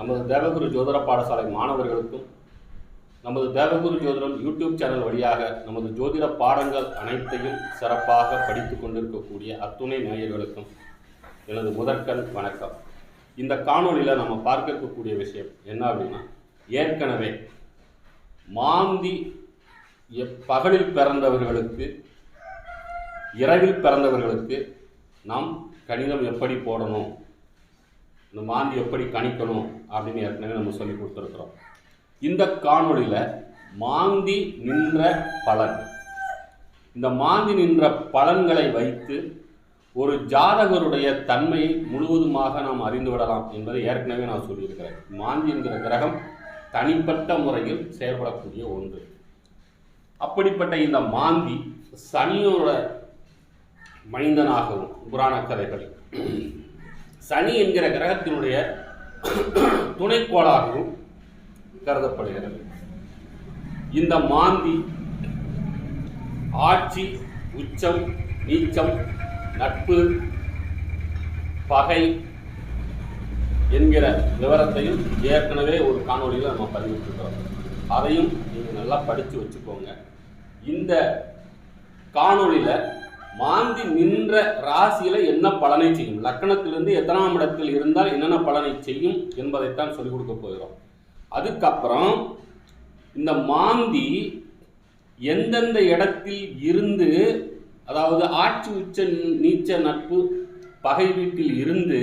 நமது தேவகுரு ஜோதிட பாடசாலை மாணவர்களுக்கும் நமது தேவகுரு ஜோதிடம் யூடியூப் சேனல் வழியாக நமது ஜோதிட பாடங்கள் அனைத்தையும் சிறப்பாக படித்து கொண்டிருக்கக்கூடிய அத்துணை நேயர்களுக்கும் எனது முதற்கண் வணக்கம். இந்த காணொலியில் நம்ம பார்க்க இருக்கக்கூடிய விஷயம் என்ன அப்படின்னா ஏற்கனவே மாந்தி எப்- பகலில் பிறந்தவர்களுக்கு இரவில் பிறந்தவர்களுக்கு நாம் கணிதம் எப்படி போடணும்? இந்த மாந்தி எப்படி கணிக்கணும் அப்படின்னு ஏற்கனவே நம்ம சொல்லி கொடுத்துருக்குறோம். இந்த காணொளியில் மாந்தி நின்ற பலன். இந்த மாந்தி நின்ற பலன்களை வைத்து ஒரு ஜாதகருடைய தன்மையை முழுவதுமாக நாம் அறிந்து விடலாம் என்பதை ஏற்கனவே நான் சொல்லியிருக்கிறேன். மாந்தி என்கிற கிரகம் தனிப்பட்ட முறையில் செயல்படக்கூடிய ஒன்று. அப்படிப்பட்ட இந்த மாந்தி சனியோட மனிதனாகவும் புராண கதைகளில் சனி என்கிற கிரகத்தினுடைய துணைக்கோளாகவும் கருதப்படுகிறது. இந்த மாந்தி ஆட்சி உச்சம் நீச்சம் நட்பு பகை என்கிற விவரத்தையும் ஏற்கனவே ஒரு காணொளியில் நம்ம பதிவிட்டுருக்கிறோம். அதையும் நீங்கள் நல்லா படித்து வச்சுக்கோங்க. இந்த காணொளியில் மாந்தி நின்ற ராசியில என்ன பலனை செய்யும்? லக்கணத்திலிருந்து எத்தனாம் இடத்தில் இருந்தால் என்னென்ன பலனை செய்யும் என்பதைத்தான் சொல்லிக் கொடுக்க போகிறோம். அதுக்கப்புறம் இந்த மாந்தி எந்தெந்த இடத்தில் இருந்து அதாவது ஆட்சி உச்ச நீச்ச நட்பு பகை வீட்டில் இருந்து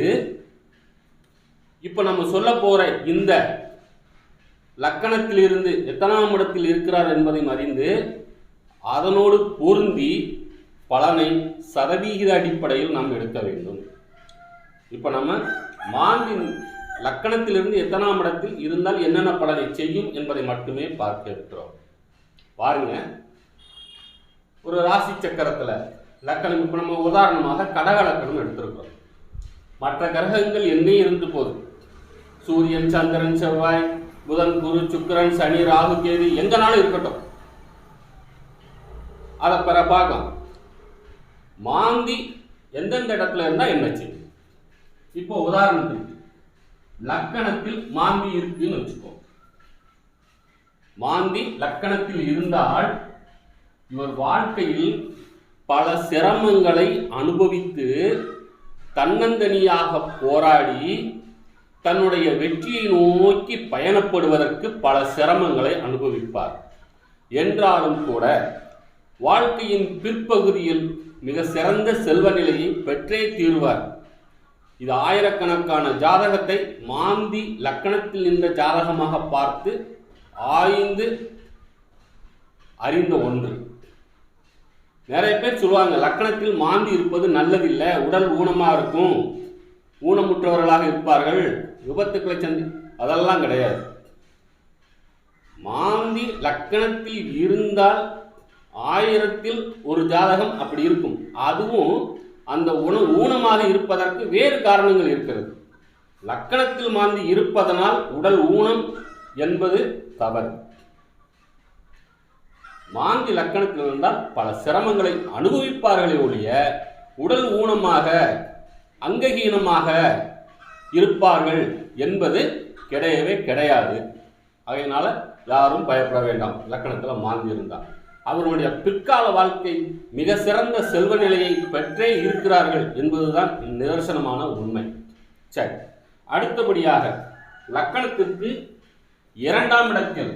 இப்போ நம்ம சொல்ல போகிற இந்த லக்கணத்திலிருந்து எத்தனாம் இடத்தில் இருக்கிறார் என்பதையும் அறிந்து அதனோடு பொருந்தி பலனை சதவிகித அடிப்படையில் நாம் எடுக்க வேண்டும். இப்போ நம்ம மாந்தின் லக்கணத்திலிருந்து எத்தனாம் இடத்தில் இருந்தால் என்னென்ன பலனை செய்யும் என்பதை மட்டுமே பார்க்க இருக்கிறோம். பாருங்க. ஒரு ராசி சக்கரத்தில் லக்கணம் இப்போ நம்ம உதாரணமாக கடக லக்கணம் எடுத்திருக்கிறோம். மற்ற கிரகங்கள் எங்கேயும் இருந்து போகுது சூரியன் சந்திரன் செவ்வாய் புதன் குரு சுக்கிரன் சனி ராகு கேது எங்கனாலும் இருக்கட்டும். அதை பிற பார்க்கலாம் மாந்தி எந்தெந்த இடத்துல இருந்தால் என்னச்சு இப்போ உதாரணத்துக்கு லக்கணத்தில் மாந்தி இருக்குன்னு வச்சுக்கோ. மாந்தி லக்கணத்தில் இருந்தால் இவர் வாழ்க்கையில் பல சிரமங்களை அனுபவித்து தன்னந்தனியாக போராடி தன்னுடைய வெற்றியை நோக்கி பயணப்படுவதற்கு பல சிரமங்களை அனுபவிப்பார். என்றாலும் கூட வாழ்க்கையின் பிற்பகுதியில் மிக சிறந்த செல்வ நிலையை பெற்றே தீர்வார். இது ஆயிரக்கணக்கான ஜாதகத்தை மாந்தி லக்கணத்தில் நின்ற ஜாதகமாக பார்த்து ஆய்ந்து அறிந்த ஒன்று. நிறைய பேர் சொல்லுவாங்க லக்கணத்தில் மாந்தி இருப்பது நல்லதில்லை உடல் ஊனமாக இருக்கும் ஊனமுற்றவர்களாக இருப்பார்கள் விபத்துக்களை சந்தி அதெல்லாம் கிடையாது. மாந்தி லக்கணத்தில் இருந்தால் ஆயிரத்தில் ஒரு ஜாதகம் அப்படி இருக்கும். அதுவும் அந்த உண ஊனமாக இருப்பதற்கு வேறு காரணங்கள் இருக்கிறது. லக்கணத்தில் மாந்தி இருப்பதனால் உடல் ஊனம் என்பது தவறு. மாந்தி லக்கணத்தில் இருந்தால் பல சிரமங்களை அனுபவிப்பார்களே ஒழிய உடல் ஊனமாக அங்ககீனமாக இருப்பார்கள் என்பது கிடையவே கிடையாது. அதனால யாரும் பயப்பட வேண்டாம். லக்கணத்தில் மாந்தி இருந்தால் அவர்களுடைய பிற்கால வாழ்க்கை மிக சிறந்த செல்வ நிலையை பெற்றே இருக்கிறார்கள் என்பதுதான் நிதர்சனமான உண்மை. சரி அடுத்தபடியாக லக்கணத்திற்கு இரண்டாம் இடத்தில்.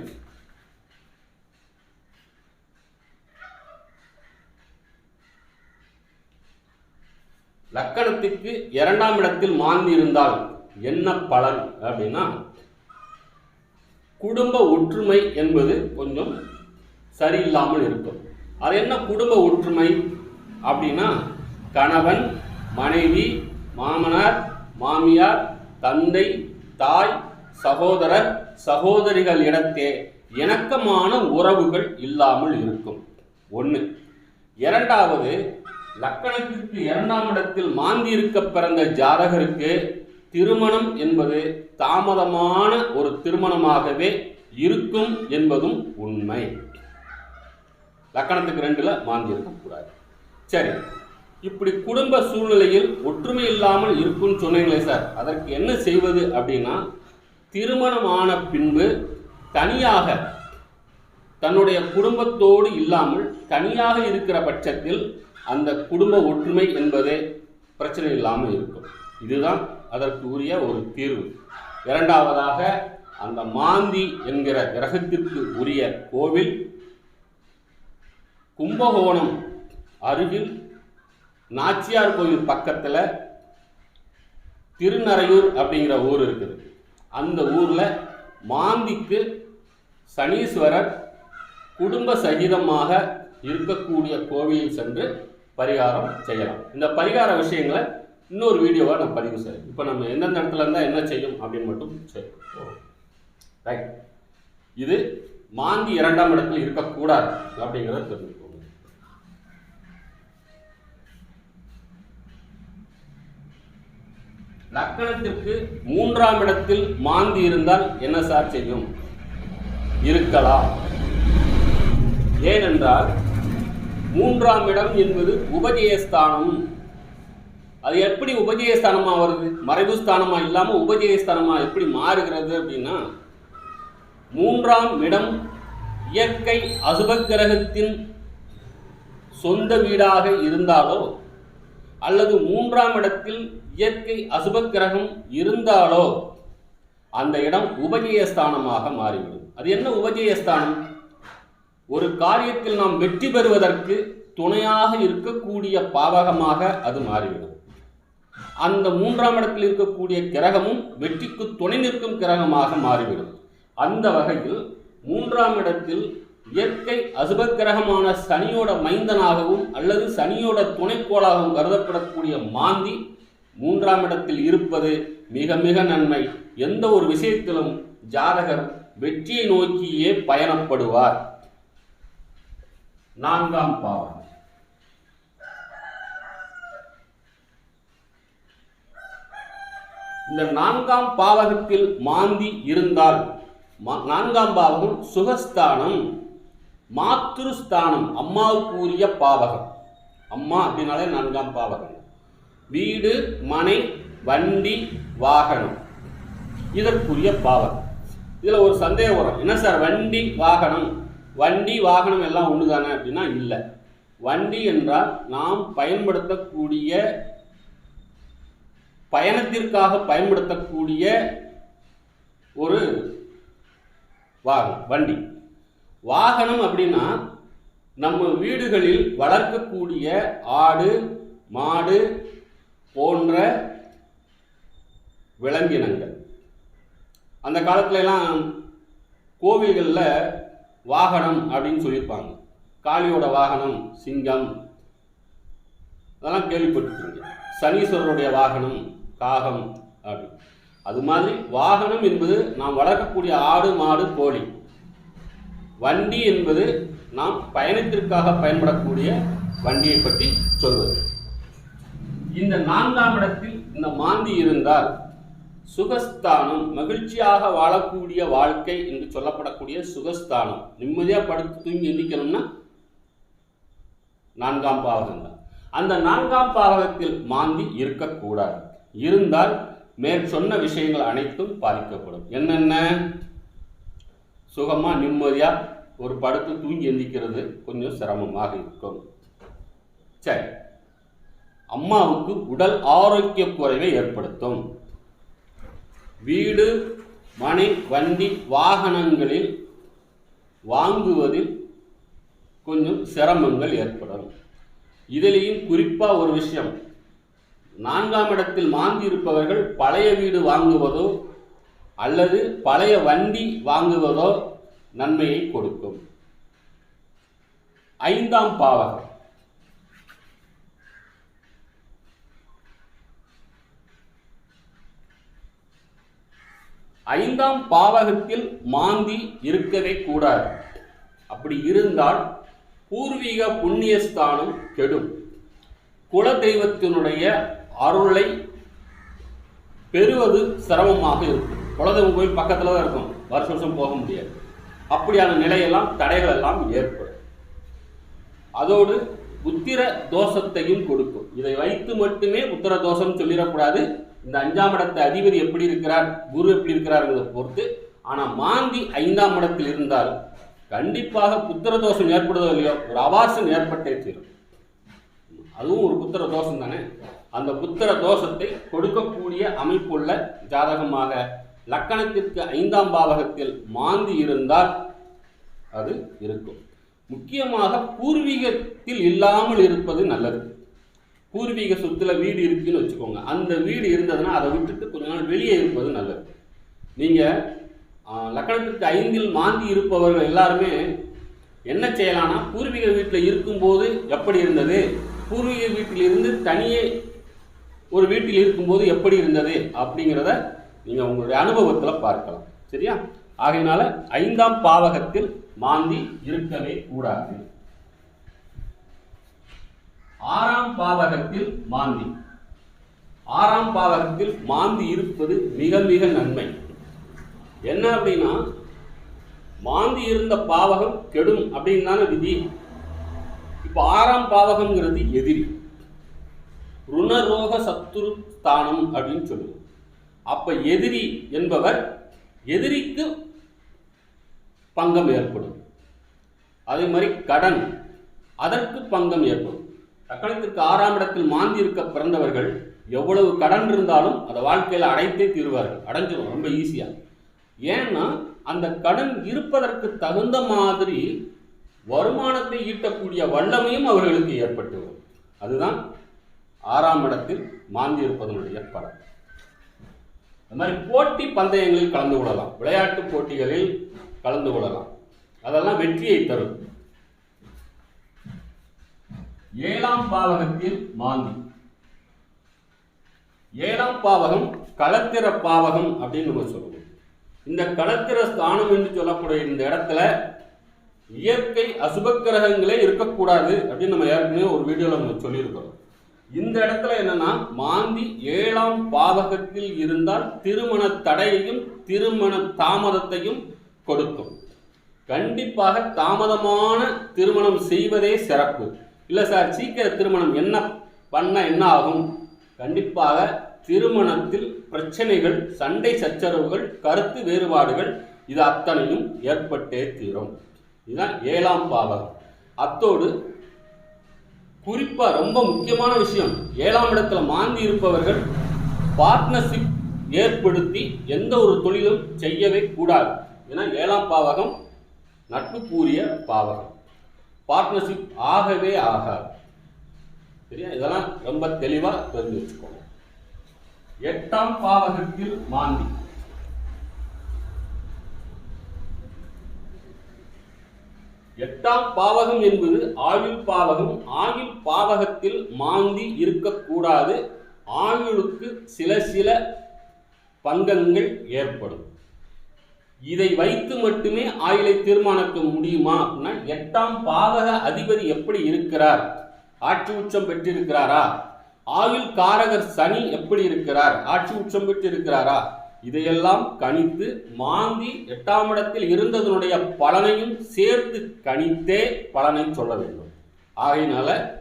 லக்கணத்துக்கு இரண்டாம் இடத்தில் மாந்தி இருந்தால் என்ன பலன் அப்படின்னா குடும்ப ஒற்றுமை என்பது கொஞ்சம் சரியில்லாமல் இருக்கும். அது என்ன குடும்ப ஒற்றுமை? அப்படின்னா கணவன் மனைவி மாமனார் மாமியார் தந்தை தாய் சகோதரர் சகோதரிகள் இடத்தே இணக்கமான உறவுகள் இல்லாமல் இருக்கும். ஒன்று இரண்டாவது லக்கணத்திற்கு இரண்டாம் இடத்தில் மாந்தியிருக்க பிறந்த ஜாதகருக்கு திருமணம் என்பது தாமதமான ஒரு திருமணமாகவே இருக்கும் என்பதும் உண்மை. லக்கணத்துக்கு ரெண்டுல மாந்தி இருக்கக்கூடாது. சரி இப்படி குடும்ப சூழ்நிலையில் ஒற்றுமை இல்லாமல் இருக்கும்னு சொன்னீங்களே சார் அதற்கு என்ன செய்வது அப்படின்னா திருமணமான பின்பு தனியாக தன்னுடைய குடும்பத்தோடு இல்லாமல் தனியாக இருக்கிற பட்சத்தில் அந்த குடும்ப ஒற்றுமை என்பதே பிரச்சனை இல்லாமல் இருக்கும். இதுதான் அதற்கு உரிய ஒரு தீர்வு. இரண்டாவதாக அந்த மாந்தி என்கிற கிரகத்திற்கு உரிய கோவில் கும்பகோணம் அருகில் நாச்சியார் கோயில் பக்கத்தில் திருநறையூர் அப்படிங்கிற ஊர் இருக்குது. அந்த ஊரில் மாந்திக்கு சனீஸ்வரர் குடும்ப சகிதமாக இருக்கக்கூடிய கோவிலில் சென்று பரிகாரம் செய்யலாம். இந்த பரிகார விஷயங்களை இன்னொரு வீடியோவாக நான் பதிவு செய்யறேன் இப்போ நம்ம எந்தெந்த இடத்துல இருந்தால் என்ன செய்யும் அப்படின்னு மட்டும் செய்யும் ரைட் இது மாந்தி இரண்டாம் இடத்தில் இருக்கக்கூடாது அப்படிங்கிறத தெரிஞ்சு லக்கணத்திற்கு மூன்றாம் இடத்தில் மாந்தி இருந்தால் என்ன சார் செய்யும்? இருக்கலாம். ஏனென்றால் மூன்றாம் இடம் என்பது உபஜயஸ்தானம். அது எப்படி உபஜயஸ்தானமாக வருது? மறைவு இல்லாமல் இல்லாம உபஜயஸ்தானமா எப்படி மாறுகிறது அப்படின்னா மூன்றாம் இடம் இயற்கை அசுப கிரகத்தின் சொந்த வீடாக இருந்தாலோ அல்லது மூன்றாம் இடத்தில் இயற்கை அசுப கிரகம் இருந்தாலோ அந்த இடம் உபஜயஸ்தானமாக மாறிவிடும். அது என்ன உபஜயஸ்தானம் ஒரு காரியத்தில் நாம் வெற்றி பெறுவதற்கு துணையாக இருக்கக்கூடிய பாவகமாக அது மாறிவிடும். அந்த மூன்றாம் இடத்தில் இருக்கக்கூடிய கிரகமும் வெற்றிக்கு துணை நிற்கும் கிரகமாக மாறிவிடும். அந்த வகையில் மூன்றாம் இடத்தில் இயற்கை அசுப கிரகமான சனியோட மைந்தனாகவும் அல்லது சனியோட துணைக்கோளாகவும் கருதப்படக்கூடிய மாந்தி மூன்றாம் இடத்தில் இருப்பது மிக மிக நன்மை. எந்த ஒரு விஷயத்திலும் ஜாதகர் வெற்றியை நோக்கியே பயணப்படுவார். நான்காம் பாவம். இந்த நான்காம் பாவகத்தில் மாந்தி இருந்தால் மா- நான்காம் பாவகம் சுகஸ்தானம். மாத்ருஸ்தானம் அம்மாவுக்கு உரிய பாவகம். அம்மா அப்படின்னாலே நான்காம் பாவகம். வீடு மனை வண்டி வாகனம். இதற்குரிய பாவகம். இதில் ஒரு சந்தேகம் வரும். என்ன சார் வண்டி வாகனம்? வண்டி வாகனம் எல்லாம் ஒன்று தானே அப்படின்னா இல்லை. வண்டி என்றால் நாம் பயன்படுத்தக்கூடிய பயணத்திற்காக பயன்படுத்தக்கூடிய ஒரு வாகனம் வண்டி. வாகனம் அப்படின்னா நம்ம வீடுகளில் வளர்க்கக்கூடிய ஆடு மாடு போன்ற விலங்கினங்கள். அந்த காலத்துல எல்லாம் கோவில்களில் வாகனம் அப்படின்னு சொல்லியிருப்பாங்க. காளியோட வாகனம் சிங்கம் அதெல்லாம் கேள்விப்பட்டிருக்கீங்க சனீஸ்வரருடைய வாகனம் காகம் அப்படின்னு அது மாதிரி வாகனம் என்பது நாம் வளர்க்கக்கூடிய ஆடு மாடு கோழி. வண்டி என்பது நாம் பயணத்திற்காக பயன்படக்கூடிய வண்டியை பற்றி சொல்வது. இந்த நான்காம் இடத்தில் இந்த மாந்தி இருந்தால் சுகஸ்தானம் மகிழ்ச்சியாக வாழக்கூடிய வாழ்க்கை என்று சொல்லப்படக்கூடிய சுகஸ்தானம். நிம்மதியாக படுத்து தூங்கி எந்திக்கணும்னா நான்காம் பாவகம் தான். அந்த நான்காம் பாவகத்தில் மாந்தி இருக்கக்கூடாது. இருந்தால் மேற் சொன்ன விஷயங்கள் அனைத்தும் பாதிக்கப்படும். என்னென்ன? சுகமாக நிம்மதியாக ஒரு படுத்து தூங்கி எந்திக்கிறது கொஞ்சம் சிரமமாக இருக்கும். சரி. அம்மாவுக்கு உடல் ஆரோக்கிய குறைவை ஏற்படுத்தும். வீடு மனை வண்டி வாகனங்களில் வாங்குவதில் கொஞ்சம் சிரமங்கள் ஏற்படும். இதிலேயும் குறிப்பாக ஒரு விஷயம். நான்காம் இடத்தில் மாந்தி இருப்பவர்கள் பழைய வீடு வாங்குவதோ அல்லது பழைய வண்டி வாங்குவதோ நன்மையை கொடுக்கும். ஐந்தாம் பாவகம். ஐந்தாம் பாவகத்தில் மாந்தி இருக்கவே கூடாது. அப்படி இருந்தால் பூர்வீக புண்ணியஸ்தானம் கெடும். குல தெய்வத்தினுடைய அருளை பெறுவது சிரமமாக இருக்கும். குலதெய்வம் கோயில் பக்கத்தில் தான் இருக்கும். வருஷம் வருஷம் போக முடியாது. அப்படியான நிலையெல்லாம் தடைகள் எல்லாம் ஏற்படும். அதோடு உத்திர தோஷத்தையும் கொடுக்கும். இதை வைத்து மட்டுமே உத்திர தோஷம் சொல்லிடக்கூடாது. இந்த அஞ்சாம் இடத்தை அதிபதி எப்படி இருக்கிறார் குரு எப்படி இருக்கிறாருங்கிறத பொறுத்து. ஆனால் மாந்தி ஐந்தாம் இடத்தில் இருந்தால் கண்டிப்பாக புத்திர தோஷம் ஏற்படுதோ இல்லையோ ஒரு அவாசம் ஏற்பட்டே தீரும். அதுவும் ஒரு புத்திர தோஷம் தானே? அந்த புத்திர தோஷத்தை கொடுக்கக்கூடிய அமைப்புள்ள ஜாதகமாக லக்கணத்திற்கு ஐந்தாம் பாவகத்தில் மாந்தி இருந்தால் அது இருக்கும். முக்கியமாக பூர்வீகத்தில் இல்லாமல் இருப்பது நல்லது. பூர்வீக சொத்துல வீடு இருக்குன்னு வச்சுக்கோங்க. அந்த வீடு இருந்ததுன்னா அதை விட்டுட்டு கொஞ்ச நாள் வெளியே இருப்பது நல்லது. நீங்கள் லக்கணத்திற்கு ஐந்தில் மாந்தி இருப்பவர்கள் எல்லாருமே என்ன செய்யலாம்னா பூர்வீக வீட்டில் இருக்கும்போது எப்படி இருந்தது? பூர்வீக வீட்டில் இருந்து தனியே ஒரு வீட்டில் இருக்கும்போது எப்படி இருந்தது? அப்படிங்கிறத நீங்கள் உங்களுடைய அனுபவத்தில் பார்க்கலாம். சரியா? ஆகையினால ஐந்தாம் பாவகத்தில் மாந்தி இருக்கவே கூடாது. ஆறாம் பாவகத்தில் மாந்தி. ஆறாம் பாவகத்தில் மாந்தி இருப்பது மிக மிக நன்மை. என்ன அப்படின்னா மாந்தி இருந்த பாவகம் கெடும் அப்படின்னு தானே விதி. இப்போ ஆறாம் பாவகம்ங்கிறது எதிரி. ருணரோக சத்துரு ஸ்தானம் அப்படின்னு சொல்லுவோம். அப்ப எதிரி என்பவர் எதிரிக்கு பங்கம் ஏற்படும். அதே மாதிரி கடன் அதற்கு பங்கம் ஏற்படும். தக்கணத்திற்கு ஆறாம் இடத்தில் மாந்தி இருக்க பிறந்தவர்கள் எவ்வளவு கடன் இருந்தாலும் அதை வாழ்க்கையில் அடைத்தே தீருவார்கள். அடைஞ்சிரும் ரொம்ப ஈஸியாக ஏன்னா அந்த கடன் இருப்பதற்கு தகுந்த மாதிரி வருமானத்தை ஈட்டக்கூடிய வல்லமையும் அவர்களுக்கு ஏற்பட்டு வரும். அதுதான் ஆறாம் இடத்தில் மாந்தி இருப்பதனுடைய படம் அது மாதிரி போட்டி பந்தயங்களில் கலந்து கொள்ளலாம். விளையாட்டு போட்டிகளில் கலந்து கொள்ளலாம். அதெல்லாம் வெற்றியை தரும். ஏழாம் பாவகத்தில் மாந்தி. ஏழாம் பாவகம் களத்திர பாவகம் அப்படின்னு நம்ம சொல்லுவோம். இந்த களத்திர ஸ்தானம் என்று சொல்லக்கூடிய இந்த இடத்துல இயற்கை அசுப கிரகங்களே இருக்கக்கூடாது அப்படின்னு நம்ம ஏற்கனவே ஒரு வீடியோவில் நம்ம சொல்லியிருக்கிறோம். இந்த இடத்துல என்னன்னா மாந்தி ஏழாம் பாவகத்தில் இருந்தால் திருமண தடையையும் திருமண தாமதத்தையும் கொடுக்கும். கண்டிப்பாக தாமதமான திருமணம் செய்வதே சிறப்பு. இல்லை சார் சீக்கிர திருமணம் என்ன பண்ண என்ன ஆகும்? கண்டிப்பாக திருமணத்தில் பிரச்சனைகள் சண்டை சச்சரவுகள் கருத்து வேறுபாடுகள் இது அத்தனையும் ஏற்பட்டே தீரும். இதுதான் ஏழாம் பாவகம் அத்தோடு குறிப்பா ரொம்ப முக்கியமான விஷயம். ஏழாம் இடத்துல மாந்தி இருப்பவர்கள் பார்ட்னர்ஷிப் ஏற்படுத்தி எந்த ஒரு தொழிலும் செய்யவே கூடாது. ஏன்னா ஏழாம் பாவகம் நட்புக்குரிய பாவகம். பார்ட்னர்ஷிப் ஆகவே ஆகாது. சரியா? இதெல்லாம் ரொம்ப தெளிவாக தெரிஞ்சு வச்சுக்கோங்க எட்டாம் பாவகத்தில் மாந்தி. எட்டாம் பாவகம் என்பது ஆயுள் பாவகம். ஆயுள் பாவகத்தில் மாந்தி இருக்கக்கூடாது. ஆயுளுக்கு சில சில பங்கங்கள் ஏற்படும். இதை வைத்து மட்டுமே ஆயுளை தீர்மானிக்க முடியுமா அப்படின்னா எட்டாம் பாவக அதிபதி எப்படி இருக்கிறார்? ஆட்சி உச்சம் பெற்றிருக்கிறாரா? ஆயுள் காரகர் சனி எப்படி இருக்கிறார்? ஆட்சி உச்சம் பெற்றிருக்கிறாரா? இதையெல்லாம் கணித்து மாந்தி எட்டாம் இடத்தில் இருந்ததனுடைய பலனையும் சேர்த்து கணித்தே பலனை சொல்ல வேண்டும். ஆகையினால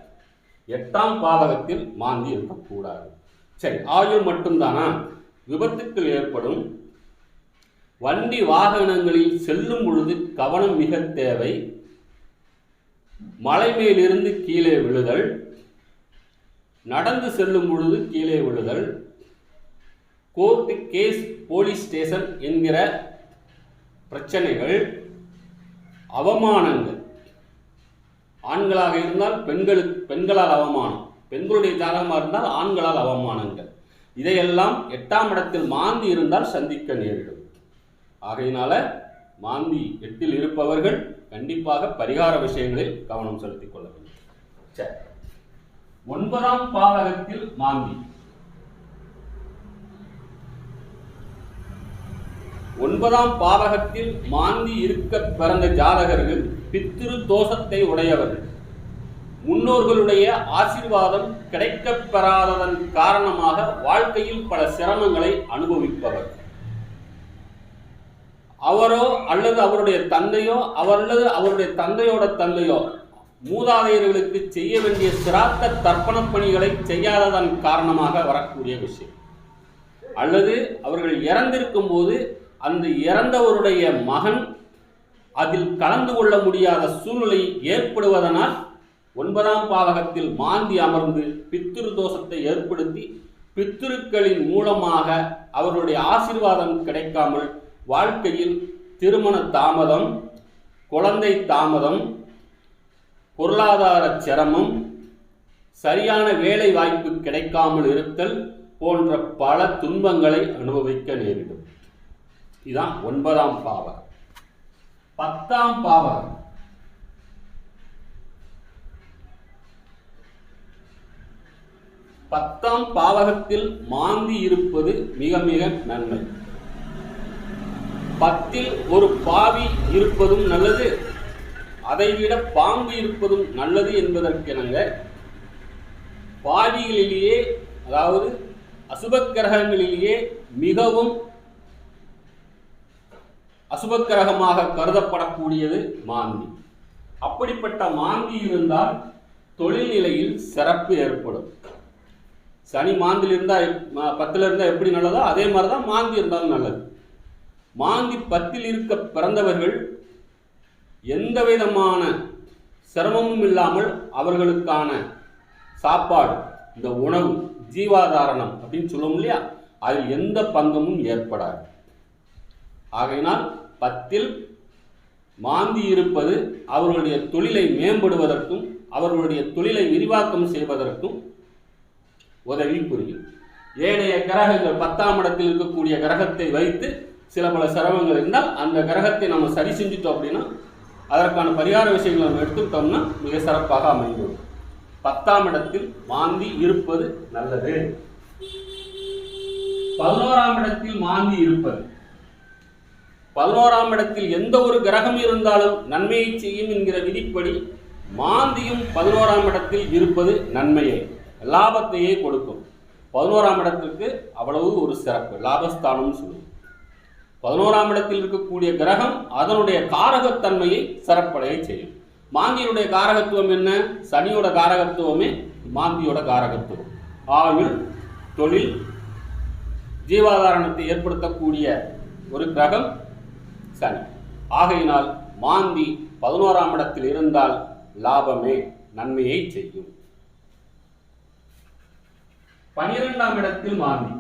எட்டாம் பாவகத்தில் மாந்தி இருக்கக்கூடாது. சரி ஆயுள் மட்டும்தானா? விபத்துக்கள் ஏற்படும். வண்டி வாகனங்களில் செல்லும் பொழுது கவனம் மிக தேவை. மலை மேலிருந்து கீழே விழுதல். நடந்து செல்லும் பொழுது கீழே விழுதல். கோர்ட்டு கேஸ் போலீஸ் ஸ்டேஷன் என்கிற பிரச்சனைகள் அவமானங்கள். ஆண்களாக இருந்தால் பெண்களுக்கு பெண்களால் அவமானம். பெண்களுடைய ஜாதகமாக இருந்தால் ஆண்களால் அவமானங்கள். இதையெல்லாம் எட்டாம் இடத்தில் மாந்தி இருந்தால் சந்திக்க நேரிடும். ஆகையினால மாந்தி எட்டில் இருப்பவர்கள் கண்டிப்பாக பரிகார விஷயங்களில் கவனம் செலுத்திக் கொள்ள வேண்டும். சரி. ஒன்பதாம் பாதகத்தில் மாந்தி. ஒன்பதாம் பாவகத்தில் மாந்தி இருக்க பிறந்த ஜாதகர்கள் பித்திரு தோஷத்தை உடையவர்கள் முன்னோர்களுடைய ஆசீர்வாதம் கிடைக்கப் பெறாததன் காரணமாக வாழ்க்கையில் பல சிரமங்களை அனுபவிப்பவர். அவரோ அல்லது அவருடைய தந்தையோ அவர் அல்லது அவருடைய தந்தையோட தந்தையோ மூதாதையர்களுக்கு செய்ய வேண்டிய சிராத்த தர்ப்பண பணிகளை செய்யாததன் காரணமாக வரக்கூடிய விஷயம். அல்லது அவர்கள் இறந்திருக்கும் போது அந்த இறந்தவருடைய மகன் அதில் கலந்து கொள்ள முடியாத சூழ்நிலை ஏற்படுவதனால் ஒன்பதாம் பாவகத்தில் மாந்தி அமர்ந்து பித்திரு தோஷத்தை ஏற்படுத்தி பித்திருக்களின் மூலமாக அவர்களுடைய ஆசீர்வாதம் கிடைக்காமல் வாழ்க்கையில் திருமண தாமதம் குழந்தை தாமதம் பொருளாதார சிரமம் சரியான வேலை வாய்ப்பு கிடைக்காமல் இருத்தல் போன்ற பல துன்பங்களை அனுபவிக்க நேரிடும். இதுதான் ஒன்பதாம் பாவகம். பத்தாம் பாவகம். பத்தாம் பாவகத்தில் மாந்தி இருப்பது மிக மிக நன்மை. பத்தில் ஒரு பாவி இருப்பதும் நல்லது அதைவிட பாம்பு இருப்பதும் நல்லது என்பதற்கெனங்க பாவிகளிலேயே அதாவது அசுபக்கிரகங்களிலேயே மிகவும் அசுபக்கிரகமாக கருதப்படக்கூடியது மாந்தி. அப்படிப்பட்ட மாந்தி இருந்தால் தொழில் நிலையில் சிறப்பு ஏற்படும். சனி மாந்தில் இருந்தால் பத்தில் இருந்தால் எப்படி நல்லதோ அதே மாதிரி தான் மாந்தி இருந்தாலும் நல்லது. மாந்தி பத்தில் இருக்க பிறந்தவர்கள் எந்த விதமான சிரமமும் இல்லாமல் அவர்களுக்கான சாப்பாடு இந்த உணவு ஜீவாதாரணம் அப்படின்னு சொல்லுவோம் இல்லையா? அதில் எந்த பங்கமும் ஏற்படாது. ஆகையினால் பத்தில் மாந்தி இருப்பது அவர்களுடைய தொழிலை மேம்படுவதற்கும் அவர்களுடைய தொழிலை விரிவாக்கம் செய்வதற்கும் உதவி புரியும். ஏனைய கிரகங்கள் பத்தாம் இடத்தில் இருக்கக்கூடிய கிரகத்தை வைத்து சில பல சிரமங்கள் இருந்தால் அந்த கிரகத்தை நம்ம சரி செஞ்சுட்டோம் அப்படின்னா அதற்கான பரிகார விஷயங்களை நம்ம எடுத்துக்கிட்டோம்னா மிக சிறப்பாக அமைந்துவிடும். பத்தாம் இடத்தில் மாந்தி இருப்பது நல்லது. பதினோராம் இடத்தில் மாந்தி இருப்பது பதினோராம் இடத்தில் எந்த ஒரு கிரகம் இருந்தாலும் நன்மையை செய்யும் என்கிற விதிப்படி மாந்தியும் பதினோராம் இடத்தில் இருப்பது நன்மையை லாபத்தையே கொடுக்கும். பதினோராம் இடத்திற்கு அவ்வளவு ஒரு சிறப்பு லாபஸ்தானம்னு சொல்லுவோம். பதினோராம் இடத்தில் இருக்கக்கூடிய கிரகம் அதனுடைய காரகத்தன்மையை சிறப்படைய செய்யும். மாந்தியினுடைய காரகத்துவம் என்ன? சனியோட காரகத்துவமே மாந்தியோட காரகத்துவம். ஆயுள் தொழில் ஜீவாதாரணத்தை ஏற்படுத்தக்கூடிய ஒரு கிரகம் சனி ஆகையினால் மாந்தி பதினோராம் இடத்தில் இருந்தால் லாபமே நன்மையை செய்யும். பனிரெண்டாம் இடத்தில் மாந்தி.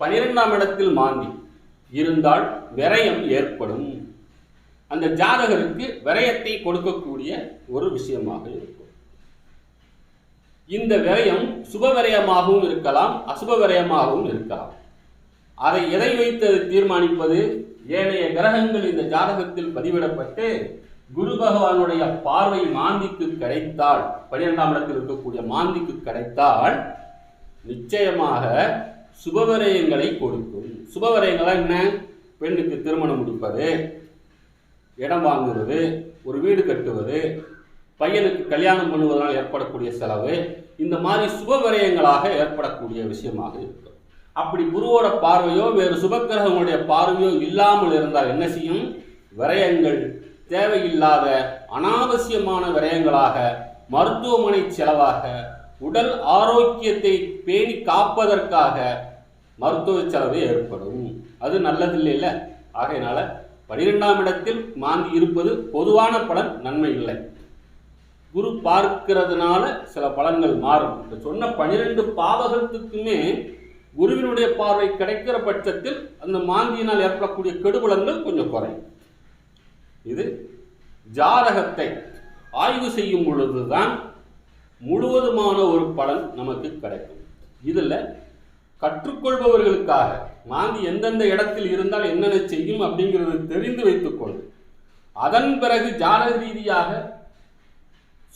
பனிரெண்டாம் இடத்தில் மாந்தி. இருந்தால் விரயம் ஏற்படும். அந்த ஜாதகருக்கு விரயத்தை கொடுக்கக்கூடிய ஒரு விஷயமாக இருக்கும். இந்த விரயம் சுப விரயமாகவும் இருக்கலாம் அசுப விரயமாகவும் இருக்கலாம். அதை எதை வைத்து தீர்மானிப்பது? ஏனைய கிரகங்கள் இந்த ஜாதகத்தில் பதிவிடப்பட்டு குரு பகவானுடைய பார்வை மாந்திக்கு கிடைத்தால் பனிரெண்டாம் இடத்தில் இருக்கக்கூடிய மாந்திக்கு கிடைத்தால் நிச்சயமாக சுபவரயங்களை கொடுக்கும். சுபவரயங்கள் என்ன? பெண்ணுக்கு திருமணம் முடிப்பது இடம் வாங்குவது ஒரு வீடு கட்டுவது பையனுக்கு கல்யாணம் பண்ணுவதனால் ஏற்படக்கூடிய செலவு இந்த மாதிரி சுபவரயங்களாக ஏற்படக்கூடிய விஷயமாக இருக்கும். அப்படி குருவோட பார்வையோ வேறு சுபக்கிரகங்களுடைய பார்வையோ இல்லாமல் இருந்தால் என்ன செய்யும்? விரயங்கள். தேவையில்லாத அனாவசியமான விரயங்களாக மருத்துவமனை செலவாக உடல் ஆரோக்கியத்தை பேணி காப்பதற்காக மருத்துவ செலவு ஏற்படும். அது நல்லதில்லை இல்லை ஆகையினால பனிரெண்டாம் இடத்தில் மாந்தி இருப்பது பொதுவான பலன் நன்மை இல்லை. குரு பார்க்கிறதுனால சில பலன்கள் மாறும். இந்த சொன்ன பனிரெண்டு பாவகத்துக்குமே குருவினுடைய பார்வை கிடைக்கிற பட்சத்தில் அந்த மாந்தியினால் ஏற்படக்கூடிய கெடுபலங்கள் கொஞ்சம் குறையும். இது ஜாதகத்தை ஆய்வு செய்யும் பொழுதுதான் முழுவதுமான ஒரு பலன் நமக்கு கிடைக்கும். இதில் கற்றுக்கொள்பவர்களுக்காக மாந்தி எந்தெந்த இடத்தில் இருந்தால் என்னென்ன செய்யும் அப்படிங்கிறது தெரிந்து வைத்துக்கொண்டு அதன் பிறகு ஜாதக ரீதியாக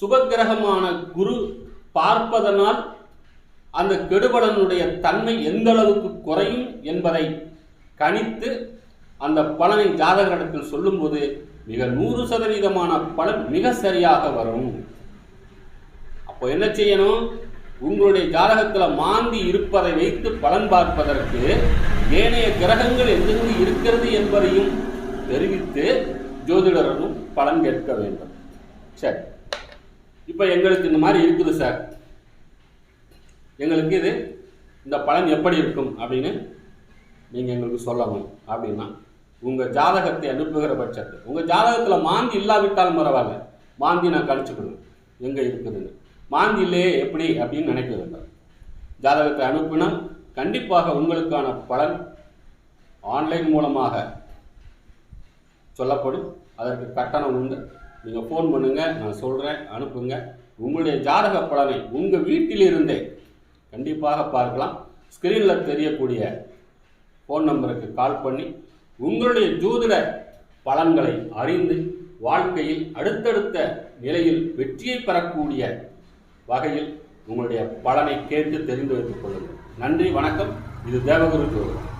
சுபகிரகமான குரு பார்ப்பதனால் அந்த கெடுபலனுடைய தன்மை எந்த அளவுக்கு குறையும் என்பதை கணித்து அந்த பலனை ஜாதகரிடத்தில் சொல்லும்போது மிக நூறு சதவீதமான பலன் மிக சரியாக வரும். அப்போ என்ன செய்யணும்? உங்களுடைய ஜாதகத்தில் மாந்தி இருப்பதை வைத்து பலன் பார்ப்பதற்கு ஏனைய கிரகங்கள் எங்கிருந்து இருக்கிறது என்பதையும் தெரிவித்து ஜோதிடரும் பலன் கேட்க வேண்டும். சரி. இப்போ எங்களுக்கு இந்த மாதிரி இருக்குது சார். எங்களுக்கு இது இந்த பலன் எப்படி இருக்கும் அப்படின்னு நீங்கள் எங்களுக்கு சொல்லணும் அப்படின்னா உங்கள் ஜாதகத்தை அனுப்புகிற பட்சத்தில் உங்கள் ஜாதகத்தில் மாந்தி இல்லாவிட்டாலும் பரவாயில்ல மாந்தி நான் கழிச்சுக்கிடுவேன் எங்கே இருக்குதுன்னு. மாந்தி இல்லையே எப்படி அப்படின்னு நினைக்க வேண்டாம் ஜாதகத்தை அனுப்பினா கண்டிப்பாக உங்களுக்கான பலன் ஆன்லைன் மூலமாக சொல்லப்படும். அதற்கு கட்டணம் உண்டு. நீங்கள் ஃபோன் பண்ணுங்கள் நான் சொல்கிறேன் அனுப்புங்க. உங்களுடைய ஜாதக பலனை உங்கள் வீட்டிலிருந்தே கண்டிப்பாக பார்க்கலாம். ஸ்க்ரீனில் தெரியக்கூடிய ஃபோன் நம்பருக்கு கால் பண்ணி உங்களுடைய ஜோதிட பலன்களை அறிந்து வாழ்க்கையில் அடுத்தடுத்த நிலையில் வெற்றியை பெறக்கூடிய வகையில் உங்களுடைய பலனை கேட்டு தெரிந்து வைத்துக் கொள்ளுங்கள். நன்றி வணக்கம். இது தேவகுரு ஜோதிடம்.